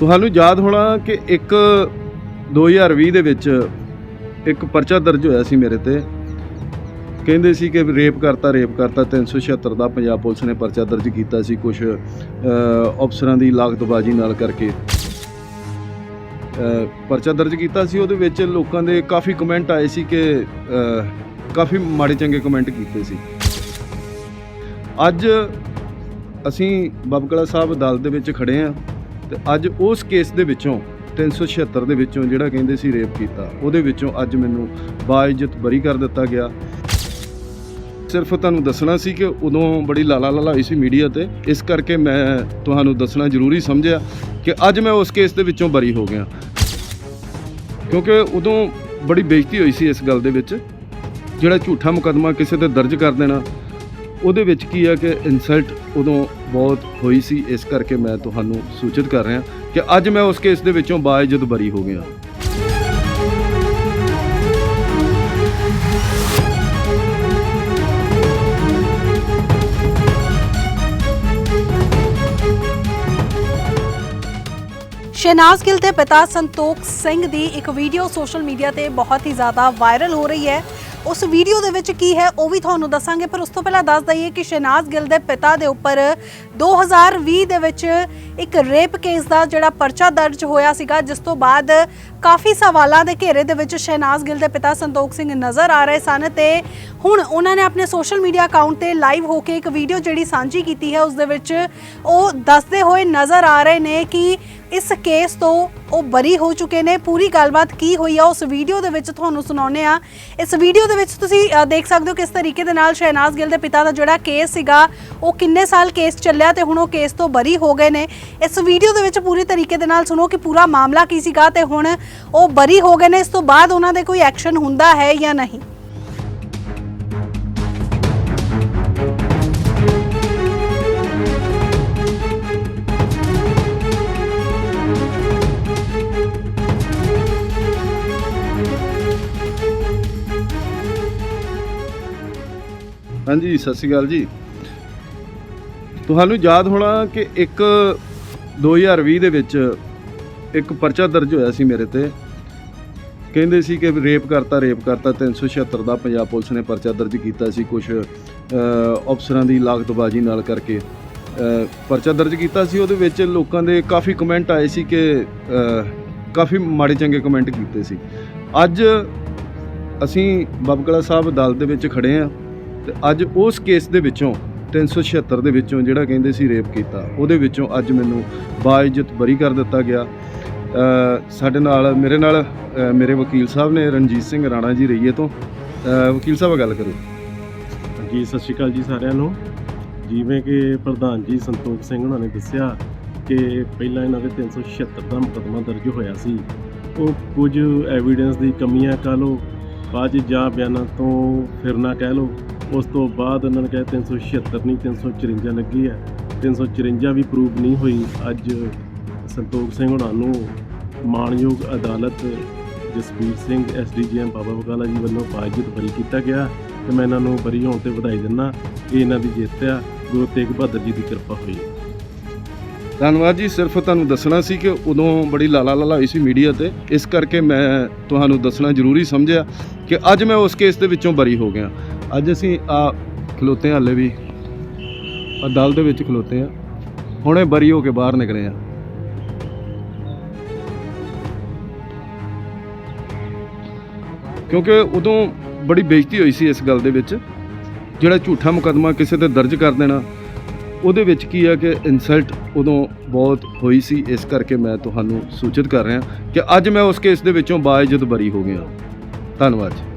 ਤੁਹਾਨੂੰ ਯਾਦ ਹੋਣਾ ਕਿ ਇੱਕ 2020 ਦੇ ਵਿੱਚ ਇੱਕ ਪਰਚਾ ਦਰਜ ਹੋਇਆ ਸੀ ਮੇਰੇ ਤੇ। ਕਹਿੰਦੇ ਸੀ ਕਿ ਰੇਪ ਕਰਤਾ ਰੇਪ ਕਰਤਾ 376 ਦਾ ਪੰਜਾਬ ਪੁਲਿਸ ਨੇ ਪਰਚਾ ਦਰਜ ਕੀਤਾ ਸੀ ਕੁਝ ਅਫਸਰਾਂ ਦੀ ਲਾਗਤਬਾਜ਼ੀ ਨਾਲ ਕਰਕੇ। ਪਰਚਾ ਦਰਜ ਕੀਤਾ ਸੀ। ਉਹਦੇ ਵਿੱਚ ਲੋਕਾਂ ਦੇ ਕਾਫੀ ਕਮੈਂਟ ਆਏ ਸੀ ਕਿ ਕਾਫੀ ਮਾੜੇ ਚੰਗੇ ਕਮੈਂਟ ਕੀਤੇ ਸੀ। ਅੱਜ ਅਸੀਂ ਬਬਕਲਾ ਸਾਹਿਬ ਅਦਾਲਤ ਦੇ ਵਿੱਚ ਖੜੇ ਆ ਤੇ ਅੱਜ ਉਸ ਕੇਸ ਦੇ ਵਿੱਚੋਂ 376 ਦੇ ਵਿੱਚੋਂ ਜਿਹੜਾ ਕਹਿੰਦੇ ਸੀ ਰੇਪ ਕੀਤਾ, ਉਹਦੇ ਵਿੱਚੋਂ ਅੱਜ ਮੈਨੂੰ ਬਾਇਜ਼ਤ ਬਰੀ ਕਰ ਦਿੱਤਾ ਗਿਆ। ਸਿਰਫ ਤੁਹਾਨੂੰ ਦੱਸਣਾ ਸੀ ਕਿ ਉਦੋਂ ਬੜੀ ਲਾਲਾ ਲਾਲਾ ਹੋਈ ਸੀ ਮੀਡੀਆ ਤੇ, ਇਸ ਕਰਕੇ ਮੈਂ ਤੁਹਾਨੂੰ ਦੱਸਣਾ ਜ਼ਰੂਰੀ ਸਮਝਿਆ ਕਿ ਅੱਜ ਮੈਂ ਉਸ ਕੇਸ ਦੇ ਵਿੱਚੋਂ ਬਰੀ ਹੋ ਗਿਆ। ਕਿਉਂਕਿ ਉਦੋਂ ਬੜੀ ਬੇਇੱਜ਼ਤੀ ਹੋਈ ਸੀ ਇਸ ਗੱਲ ਦੇ ਵਿੱਚ, ਜਿਹੜਾ ਝੂਠਾ ਮੁਕੱਦਮਾ ਕਿਸੇ ਤੇ ਦਰਜ ਕਰ ਦੇਣਾ ਉਹਦੇ ਵਿੱਚ ਕੀ ਹੈ ਕਿ ਇਨਸਲਟ ਉਦੋਂ ਬਹੁਤ ਹੋਈ ਸੀ, ਇਸ ਕਰਕੇ ਮੈਂ ਤੁਹਾਨੂੰ ਸੂਚਿਤ ਕਰ ਰਿਹਾ ਕਿ ਅੱਜ ਮੈਂ ਉਸ ਕੇਸ ਦੇ ਵਿੱਚੋਂ ਬਾਇਜ਼ਤ ਬਰੀ ਹੋ ਗਿਆ। ਸ਼ਹਿਨਾਜ਼ ਗਿੱਲ ਦੇ ਪਿਤਾ ਸੰਤੋਖ ਸਿੰਘ ਦੀ ਇੱਕ ਵੀਡੀਓ ਸੋਸ਼ਲ ਮੀਡੀਆ ਤੇ ਬਹੁਤ ਹੀ ਜ਼ਿਆਦਾ ਵਾਇਰਲ ਹੋ ਰਹੀ ਹੈ। ਉਸ ਵੀਡੀਓ ਦੇ ਵਿੱਚ ਕੀ ਹੈ, ਉਹ ਵੀ ਤੁਹਾਨੂੰ ਦੱਸਾਂਗੇ, ਪਰ ਉਸ ਤੋਂ ਪਹਿਲਾਂ ਦੱਸ ਦਈਏ ਕਿ ਸ਼ਹਿਨਾਜ਼ ਗਿੱਲ ਦੇ ਪਿਤਾ ਦੇ ਉੱਪਰ 2020 ਦੇ ਵਿੱਚ ਇੱਕ ਰੇਪ ਕੇਸ ਦਾ ਜਿਹੜਾ ਪਰਚਾ ਦਰਜ ਹੋਇਆ ਸੀਗਾ, ਜਿਸ ਤੋਂ ਬਾਅਦ ਕਾਫੀ ਸਵਾਲਾਂ ਦੇ ਘੇਰੇ ਦੇ ਵਿੱਚ ਸ਼ਹਿਨਾਜ਼ ਗਿੱਲ ਦੇ ਪਿਤਾ ਸੰਤੋਖ ਸਿੰਘ ਨਜ਼ਰ ਆ ਰਹੇ ਸਨ ਤੇ ਹੁਣ ਉਹਨਾਂ ਨੇ ਆਪਣੇ ਸੋਸ਼ਲ ਮੀਡੀਆ ਅਕਾਊਂਟ ਤੇ ਲਾਈਵ ਹੋ ਕੇ ਇੱਕ ਵੀਡੀਓ ਜਿਹੜੀ ਸਾਂਝੀ ਕੀਤੀ ਹੈ, ਉਸ ਦੇ ਵਿੱਚ ਉਹ ਦੱਸਦੇ ਹੋਏ ਨਜ਼ਰ ਆ ਰਹੇ ਨੇ ਕਿ ਇਸ ਕੇਸ ਤੋਂ ਉਹ ਬਰੀ ਹੋ ਚੁੱਕੇ ਨੇ। ਪੂਰੀ ਗੱਲਬਾਤ ਕੀ ਹੋਈ ਆ, ਉਸ ਵੀਡੀਓ ਦੇ ਵਿੱਚ ਤੁਹਾਨੂੰ ਸੁਣਾਉਨੇ ਆ। ਇਸ ਵੀਡੀਓ ਦੇ ਵਿੱਚ ਤੁਸੀਂ ਦੇਖ ਸਕਦੇ ਹੋ ਕਿਸ ਤਰੀਕੇ ਦੇ ਨਾਲ ਸ਼ਹਿਨਾਜ਼ ਗਿੱਲ ਦੇ ਪਿਤਾ ਦਾ ਜਿਹੜਾ ਕੇਸ ਸੀਗਾ, ਉਹ ਕਿੰਨੇ ਸਾਲ ਕੇਸ ਚੱਲਿਆ ਤੇ ਹੁਣ ਉਹ ਕੇਸ ਤੋਂ ਬਰੀ ਹੋ ਗਏ ਨੇ। ਇਸ ਵੀਡੀਓ ਦੇ ਵਿੱਚ ਪੂਰੀ ਤਰੀਕੇ ਦੇ ਨਾਲ ਸੁਣੋ ਕਿ ਪੂਰਾ ਮਾਮਲਾ ਕੀ ਸੀਗਾ ਤੇ ਹੁਣ ਉਹ ਬਰੀ ਹੋ ਗਏ ਨੇ। ਇਸ ਤੋਂ ਬਾਅਦ ਉਹਨਾਂ ਦੇ ਕੋਈ ਐਕਸ਼ਨ ਹੁੰਦਾ ਹੈ ਜਾਂ ਨਹੀਂ? ਹਾਂਜੀ, ਸਤਿ ਸ਼੍ਰੀ ਅਕਾਲ ਜੀ। ਤੁਹਾਨੂੰ ਯਾਦ ਹੋਣਾ ਕਿ ਇੱਕ 2020 ਦੇ ਵਿੱਚ ਇੱਕ ਪਰਚਾ ਦਰਜ ਹੋਇਆ ਸੀ ਮੇਰੇ ਤੇ। ਕਹਿੰਦੇ ਸੀ ਕਿ ਰੇਪ ਕਰਤਾ ਰੇਪ ਕਰਤਾ 376 ਦਾ ਪੰਜਾਬ ਪੁਲਿਸ ਨੇ ਪਰਚਾ ਦਰਜ ਕੀਤਾ ਸੀ ਕੁਝ ਅਫਸਰਾਂ ਦੀ ਲਾਗਤਬਾਜ਼ੀ ਨਾਲ ਕਰਕੇ। ਪਰਚਾ ਦਰਜ ਕੀਤਾ ਸੀ, ਉਹਦੇ ਵਿੱਚ ਲੋਕਾਂ ਦੇ ਕਾਫੀ ਕਮੈਂਟ ਆਏ ਸੀ ਕਿ ਕਾਫੀ ਮਾੜੇ ਚੰਗੇ ਕਮੈਂਟ ਕੀਤੇ ਸੀ। ਅੱਜ ਅਸੀਂ ਬਬਕਲਾ ਸਾਹਿਬ ਅਦਾਲਤ ਦੇ ਵਿੱਚ ਖੜੇ ਆ ਤੇ ਅੱਜ ਉਸ ਕੇਸ ਦੇ ਵਿੱਚੋਂ 376 ਦੇ ਵਿੱਚੋਂ ਜਿਹੜਾ ਕਹਿੰਦੇ ਸੀ ਰੇਪ ਕੀਤਾ, ਉਹਦੇ ਵਿੱਚੋਂ ਅੱਜ ਮੈਨੂੰ ਬਾਇਜ਼ਤ ਬਰੀ ਕਰ ਦਿੱਤਾ ਗਿਆ। ਸਾਡੇ ਨਾਲ, ਮੇਰੇ ਨਾਲ ਮੇਰੇ ਵਕੀਲ ਸਾਹਿਬ ਨੇ ਰਣਜੀਤ ਸਿੰਘ ਰਾਣਾ ਜੀ ਰਹੀਏ ਤੋਂ। ਵਕੀਲ ਸਾਹਿਬ ਗੱਲ ਕਰੋ। ਜੀ, ਸਤਿ ਸ਼੍ਰੀ ਅਕਾਲ ਜੀ ਸਾਰਿਆਂ ਨੂੰ। ਜਿਵੇਂ ਕਿ ਪ੍ਰਧਾਨ ਜੀ ਸੰਤੋਖ ਸਿੰਘ ਉਹਨਾਂ ਨੇ ਦੱਸਿਆ ਕਿ ਪਹਿਲਾਂ ਇਹਨਾਂ ਦੇ 376 ਦਾ ਮੁਕੱਦਮਾ ਦਰਜ ਹੋਇਆ ਸੀ। ਉਹ ਕੁਝ ਐਵੀਡੈਂਸ ਦੀ ਕਮੀਆਂ ਕਹ ਲਓ, ਬਾਅਦ 'ਚ ਜਾਂ ਬਿਆਨਾਂ ਤੋਂ ਫਿਰਨਾ ਕਹਿ ਲਓ। ਉਸ ਤੋਂ ਬਾਅਦ ਉਹਨਾਂ ਨੇ ਕਿਹਾ 376 ਨਹੀਂ 354 ਲੱਗੀ ਹੈ। 354 ਵੀ ਪ੍ਰੂਵ ਨਹੀਂ ਹੋਈ। ਅੱਜ ਸੰਤੋਖ ਸਿੰਘ ਉਹਨਾਂ ਨੂੰ ਮਾਣਯੋਗ ਅਦਾਲਤ ਜਸਵੀਰ ਸਿੰਘ ਐਸਡੀਜੀਐਮ ਬਾਬਾ ਬਕਾਲਾ ਜੀ ਵੱਲੋਂ ਬਾਜਤ ਬਰੀ ਕੀਤਾ ਗਿਆ ਤੇ ਮੈਂ ਇਹਨਾਂ ਨੂੰ ਬਰੀ ਹੋਣ ਤੇ ਵਧਾਈ ਦਿੰਦਾ ਕਿ ਇਹਨਾਂ ਦੀ ਜਿੱਤ ਆ। ਗੁਰੂ ਤੇਗ ਬਹਾਦਰ ਜੀ ਦੀ ਕਿਰਪਾ ਹੋਈ। ਧੰਨਵਾਦ ਜੀ। ਸਿਰਫ ਤੁਹਾਨੂੰ ਦੱਸਣਾ ਸੀ ਕਿ ਉਦੋਂ ਬੜੀ ਲਾਲਾ ਲਾਲਾ ਹੋਈ ਸੀ ਮੀਡੀਆ ਤੇ। ਇਸ ਕਰਕੇ ਮੈਂ ਤੁਹਾਨੂੰ ਦੱਸਣਾ ਜ਼ਰੂਰੀ ਸਮਝਿਆ ਕਿ ਅੱਜ ਮੈਂ ਉਸ ਕੇਸ ਦੇ ਵਿੱਚੋਂ ਬਰੀ ਹੋ ਗਿਆ। ਅੱਜ ਅਸੀਂ ਆ ਖਲੋਤੇ ਹਾਲੇ ਹਲੇ ਵੀ। ਅਦਾਲਤ ਦੇ ਵਿੱਚ ਖਲੋਤੇ ਆ ਹੁਣੇ ਬਰੀ ਹੋ ਕੇ ਬਾਹਰ ਨਿਕਲੇ ਆ ਕਿਉਂਕਿ ਉਦੋਂ ਬੜੀ ਬੇਇੱਜ਼ਤੀ ਹੋਈ ਸੀ ਇਸ ਗੱਲ ਦੇ ਵਿੱਚ। ਜਿਹੜਾ ਝੂਠਾ ਮੁਕੱਦਮਾ ਕਿਸੇ ਤੇ ਦਰਜ ਕਰ ਦੇਣਾ, ਉਹਦੇ ਵਿੱਚ ਕੀ ਆ ਕਿ ਇਨਸਲਟ ਉਦੋਂ ਬਹੁਤ ਹੋਈ ਸੀ। ਇਸ ਕਰਕੇ ਮੈਂ ਤੁਹਾਨੂੰ ਸੂਚਿਤ ਕਰ ਰਿਹਾ ਕਿ ਅੱਜ ਮੈਂ ਉਸ ਕੇਸ ਦੇ ਵਿੱਚੋਂ ਬਾਇਜ਼ਤ ਬਰੀ ਹੋ ਗਿਆ। ਧੰਨਵਾਦ ਜੀ।